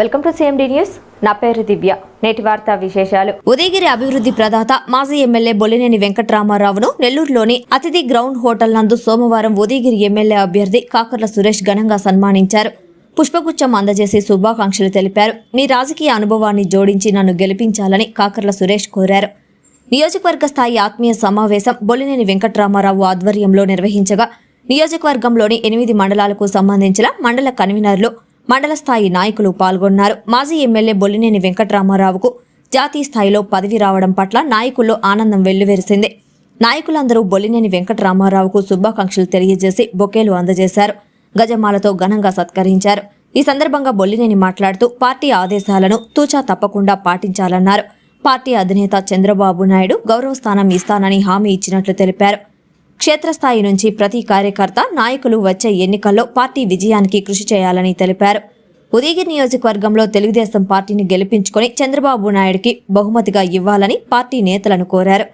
Welcome to CMD news నా పేరు దివ్య. నేటి వార్తా విశేషాలు. ఉదయగిరి అభివృద్ధి ప్రదాత మాజీ ఎమ్మెల్యే బొల్లినేని వెంకటరామారావును నెల్లూరులోని అతిథి గ్రౌండ్ హోటల్ నందు సోమవారం ఉదయగిరి ఎమ్మెల్యే అభ్యర్థి కాకర్ల సురేష్ ఘనంగా సన్మానించారు. పుష్పగుచ్చం అందజేసి శుభాకాంక్షలు తెలిపారు. మీ రాజకీయ అనుభవాన్ని జోడించి నన్ను గెలిపించాలని కాకర్ల సురేష్ కోరారు. నియోజకవర్గ స్థాయి ఆత్మీయ సమావేశం బొల్లినేని వెంకటరామారావు ఆధ్వర్యంలో నిర్వహించగా నియోజకవర్గంలోని ఎనిమిది మండలాలకు సంబంధించిన మండల కన్వీనర్లు మండల స్థాయి నాయకులు పాల్గొన్నారు. మాజీ ఎమ్మెల్యే బొల్లినేని వెంకట్రామారావుకు జాతీయ స్థాయిలో పదవి రావడం పట్ల నాయకుల్లో ఆనందం వెల్లువెరిసింది. నాయకులందరూ బొల్లినేని వెంకట్రామారావుకు శుభాకాంక్షలు తెలియజేసి బొకేలు అందజేశారు. గజమాలతో ఘనంగా సత్కరించారు. ఈ సందర్భంగా బొల్లినేని మాట్లాడుతూ పార్టీ ఆదేశాలను తూచా తప్పకుండా పాటించాలన్నారు. పార్టీ అధినేత చంద్రబాబు నాయుడు గౌరవ స్థానం ఇస్తానని హామీ ఇచ్చినట్లు తెలిపారు. క్షేత్రస్థాయి నుంచి ప్రతి కార్యకర్త నాయకులు వచ్చే ఎన్నికల్లో పార్టీ విజయానికి కృషి చేయాలని తెలిపారు. ఉదయగిరి నియోజకవర్గంలో తెలుగుదేశం పార్టీని గెలిపించుకొని చంద్రబాబు నాయుడికి బహుమతిగా ఇవ్వాలని పార్టీ నేతలను కోరారు.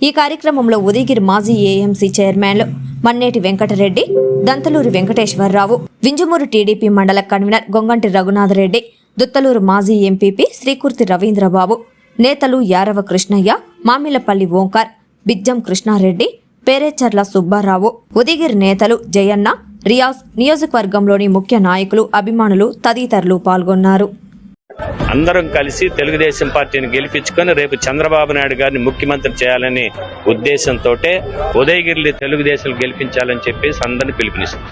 ఈ కార్యక్రమంలో ఉదయగిరి మాజీ ఏఎంసీ చైర్మన్లు మన్నేటి వెంకటరెడ్డి దంతలూరి వెంకటేశ్వరరావు వింజమూరు టీడీపీ మండల కన్వీనర్ గొంగంటి రఘునాథరెడ్డి దుత్తలూరు మాజీ ఎంపీపీ శ్రీకుర్తి రవీంద్రబాబు నేతలు యారవ కృష్ణయ్య మామిలపల్లి ఓంకార్ బిజ్జం కృష్ణారెడ్డి పేరేచర్ల సుబ్బారావు ఉదయగిరి నేతలు జయన్న రియాజ్ నియోజకవర్గంలోని ముఖ్య నాయకులు అభిమానులు తదితరులు పాల్గొన్నారు. అందరం కలిసి తెలుగుదేశం పార్టీని గెలిపించుకొని రేపు చంద్రబాబు నాయుడు గారిని ముఖ్యమంత్రి చేయాలని ఉద్దేశంతో ఉదయగిరిని తెలుగుదేశం గెలిపించాలని చెప్పేసి అందరిని పిలుపునిస్తాం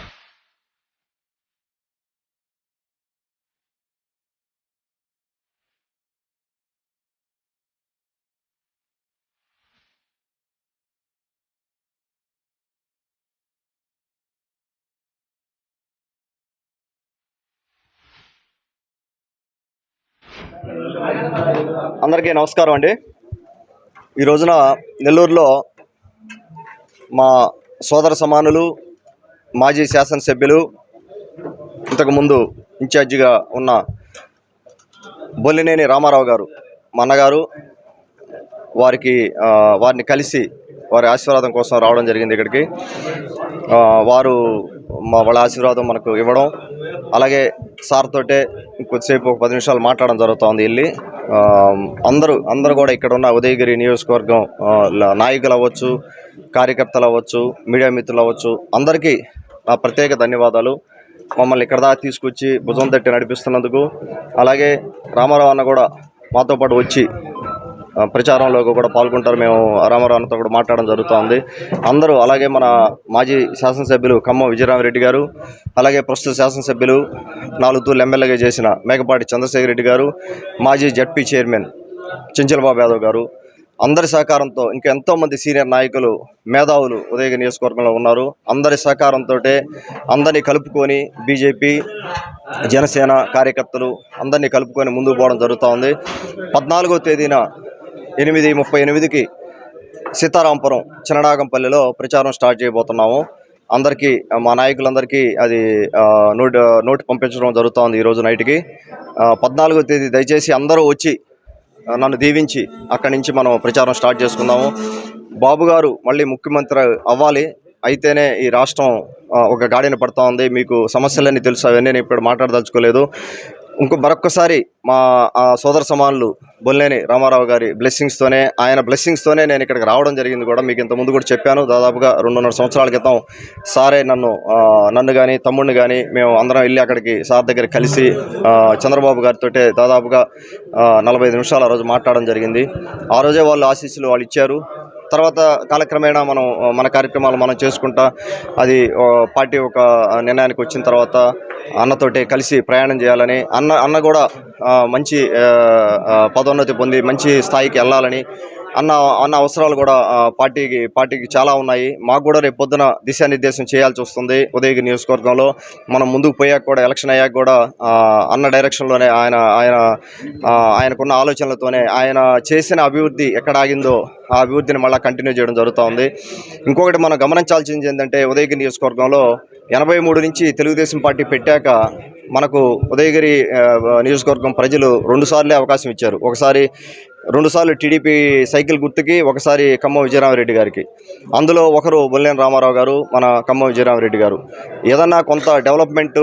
అందరికీ నమస్కారం అండి. ఈ రోజున నెల్లూరులో మా సోదర సమానులు మాజీ శాసనసభ్యులు ఇంతకుముందు ఇన్ఛార్జిగా ఉన్న బొల్లినేని రామారావు గారు మా అన్నగారు వారికి వారిని కలిసి వారి ఆశీర్వాదం కోసం రావడం జరిగింది ఇక్కడికి. వారు మా వాళ్ళ ఆశీర్వాదం మనకు ఇవ్వడం. అలాగే సార్ తోటే కొద్దిసేపు ఒక పది నిమిషాలు మాట్లాడడం జరుగుతోంది వెళ్ళి. అందరూ అందరూ కూడా ఇక్కడ ఉన్న ఉదయగిరి నియోజకవర్గం నాయకులు అవ్వచ్చు కార్యకర్తలు అవ్వచ్చు మీడియా మిత్రులు అవ్వచ్చు అందరికీ నా ప్రత్యేక ధన్యవాదాలు. మమ్మల్ని ఇక్కడ దాకా తీసుకొచ్చి భుజం తట్టి నడిపిస్తున్నందుకు. అలాగే రామారావు అన్న కూడా మాతో పాటు వచ్చి ప్రచారంలో కూడా పాల్గొంటారు. మేము రామారావుతో కూడా మాట్లాడడం జరుగుతోంది. అందరూ అలాగే మన మాజీ శాసనసభ్యులు ఖమ్మం విజయరామరెడ్డి గారు అలాగే ప్రస్తుత శాసనసభ్యులు నాలుగు తూర్లు ఎమ్మెల్యేగా చేసిన మేకపాటి చంద్రశేఖర్ రెడ్డి గారు మాజీ జడ్పీ చైర్మన్ చెంచలబాబు యాదవ్ గారు అందరి సహకారంతో ఇంకా ఎంతోమంది సీనియర్ నాయకులు మేధావులు ఉదయ నియోజకవర్గంలో ఉన్నారు. అందరి సహకారంతో అందరినీ కలుపుకొని బీజేపీ జనసేన కార్యకర్తలు అందరినీ కలుపుకొని ముందుకు పోవడం జరుగుతూ ఉంది పద్నాలుగో తేదీన ఎనిమిది ముప్పై ఎనిమిదికి సీతారాంపురం చిన్నడాగంపల్లిలో ప్రచారం స్టార్ట్ చేయబోతున్నాము. అందరికీ మా నాయకులందరికీ అది ఆ, నోట్ నోటు పంపించడం జరుగుతోంది ఈరోజు నైట్కి. పద్నాలుగో తేదీ దయచేసి అందరూ వచ్చి నన్ను దీవించి అక్కడి నుంచి మనం ప్రచారం స్టార్ట్ చేసుకుందాము. బాబు గారు మళ్ళీ ముఖ్యమంత్రి అవ్వాలి అయితేనే ఈ రాష్ట్రం ఒక గాడిన పడుతూ ఉంది. మీకు సమస్యలన్నీ తెలుసు అవన్నీ నేను ఇప్పుడు మాట్లాడదలుచుకోలేదు. ఇంకో మరొక్కసారి మా సోదర సమానులు బొల్లేని రామారావు గారి బ్లెస్సింగ్స్తోనే ఆయన బ్లెస్సింగ్స్తోనే నేను ఇక్కడికి రావడం జరిగింది కూడా. మీకు ఇంత ముందు కూడా చెప్పాను. దాదాపుగా రెండున్నర సంవత్సరాల క్రితం సారే నన్ను నన్ను కానీ తమ్ముడిని కానీ మేము అందరం వెళ్ళి అక్కడికి సార్ దగ్గర కలిసి చంద్రబాబు గారితో దాదాపుగా నలభై ఐదు నిమిషాలు ఆ రోజు మాట్లాడడం జరిగింది. ఆ రోజే వాళ్ళు ఆశీస్సులు వాళ్ళు ఇచ్చారు. తర్వాత కాలక్రమేణా మనం మన కార్యక్రమాలు మనం చేసుకుంటా అది పార్టీ ఒక నిర్ణయానికి వచ్చిన తర్వాత అన్నతోటి కలిసి ప్రయాణం చేయాలని అన్న అన్న కూడా మంచి పదోన్నతి పొంది మంచి స్థాయికి వెళ్ళాలని అన్న అన్న అవసరాలు కూడా పార్టీకి పార్టీకి చాలా ఉన్నాయి. మాకు కూడా రేపు పొద్దున దిశానిర్దేశం చేయాల్సి వస్తుంది ఉదయగిరి నియోజకవర్గంలో. మనం ముందుకు పోయాక కూడా ఎలక్షన్ అయ్యాక కూడా అన్న డైరెక్షన్లోనే ఆయన ఆయన ఆయనకున్న ఆలోచనలతోనే ఆయన చేసిన అభివృద్ధి ఎక్కడ ఆగిందో ఆ అభివృద్ధిని మళ్ళీ కంటిన్యూ చేయడం జరుగుతూ ఉంది. ఇంకొకటి మనం గమనించాల్సింది ఏంటంటే ఉదయగిరి నియోజకవర్గంలో ఎనభై మూడు నుంచి తెలుగుదేశం పార్టీ పెట్టాక మనకు ఉదయగిరి నియోజకవర్గం ప్రజలు రెండుసార్లే అవకాశం ఇచ్చారు. ఒకసారి రెండుసార్లు టీడీపీ సైకిల్ గుర్తుకి ఒకసారి ఖమ్మం విజయరామరెడ్డి గారికి. అందులో ఒకరు బొల్లేని రామారావు గారు మన ఖమ్మం విజయరామరెడ్డి గారు. ఏదన్నా కొంత డెవలప్మెంట్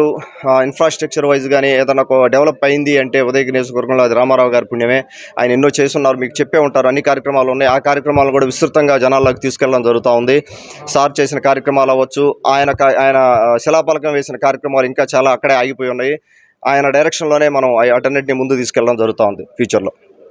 ఇన్ఫ్రాస్ట్రక్చర్ వైజ్ కానీ ఏదన్నా ఒక డెవలప్ అయింది అంటే ఉదయగిరి నియోజకవర్గంలో అది రామారావు గారి పుణ్యమే. ఆయన ఎన్నో చేస్తున్నారు మీకు చెప్పే ఉంటారు అన్ని కార్యక్రమాలు ఉన్నాయి. ఆ కార్యక్రమాలు కూడా విస్తృతంగా జనాల్లోకి తీసుకెళ్ళడం జరుగుతూ ఉంది. సార్ చేసిన కార్యక్రమాలు అవ్వచ్చు ఆయన ఆయన శిలాపలకం వేసిన కార్యక్రమాలు ఇంకా చాలా అక్కడే ఆగిపోయి ఉన్నాయి. ఆయన డైరెక్షన్లోనే మనం అటన్నిటిని ముందు తీసుకెళ్ళడం జరుగుతూ ఉంది ఫ్యూచర్లో